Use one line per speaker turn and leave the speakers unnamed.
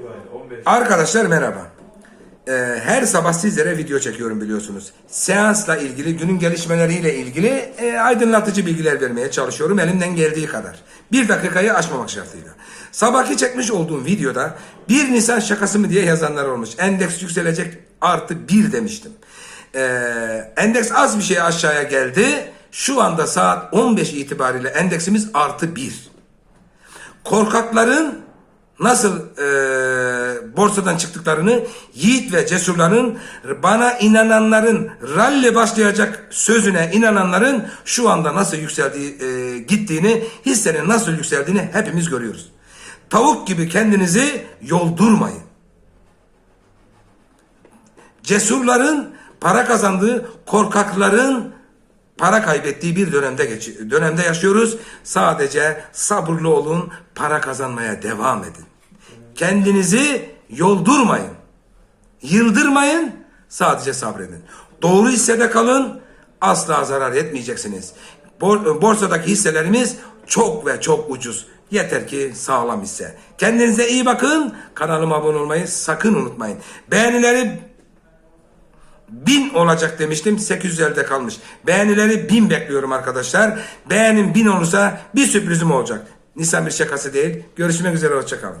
itibariyle 15.
Arkadaşlar merhaba. Ee, her sabah sizlere video çekiyorum biliyorsunuz. Seansla ilgili, günün gelişmeleriyle ilgili e, aydınlatıcı bilgiler vermeye çalışıyorum elimden geldiği kadar. Bir dakikayı aşmamak şartıyla. Sabahki çekmiş olduğum videoda bir Nisan şakası mı diye yazanlar olmuş. Endeks yükselecek artı bir demiştim. Ee, endeks az bir şey aşağıya geldi. Şu anda saat 15 itibariyle endeksimiz artı bir korkakların nasıl e, borsadan çıktıklarını, yiğit ve cesurların, bana inananların, ralli başlayacak sözüne inananların şu anda nasıl yükseldiği, e, gittiğini, hissenin nasıl yükseldiğini hepimiz görüyoruz. Tavuk gibi kendinizi yoldurmayın. Cesurların para kazandığı, korkakların para kaybettiği bir dönemde geç dönemde yaşıyoruz. Sadece sabırlı olun, para kazanmaya devam edin. Kendinizi yoldurmayın. Yıldırmayın, sadece sabredin. Doğru hissede kalın, asla zarar etmeyeceksiniz. Bor- borsadaki hisselerimiz çok ve çok ucuz. Yeter ki sağlam hisse. Kendinize iyi bakın. Kanalıma abone olmayı sakın unutmayın. Beğenileri Bin olacak demiştim 850'de kalmış. Beğenileri bin bekliyorum arkadaşlar. Beğenim bin olursa bir sürprizim olacak. Nisan bir şakası değil. Görüşmek üzere hoşçakalın.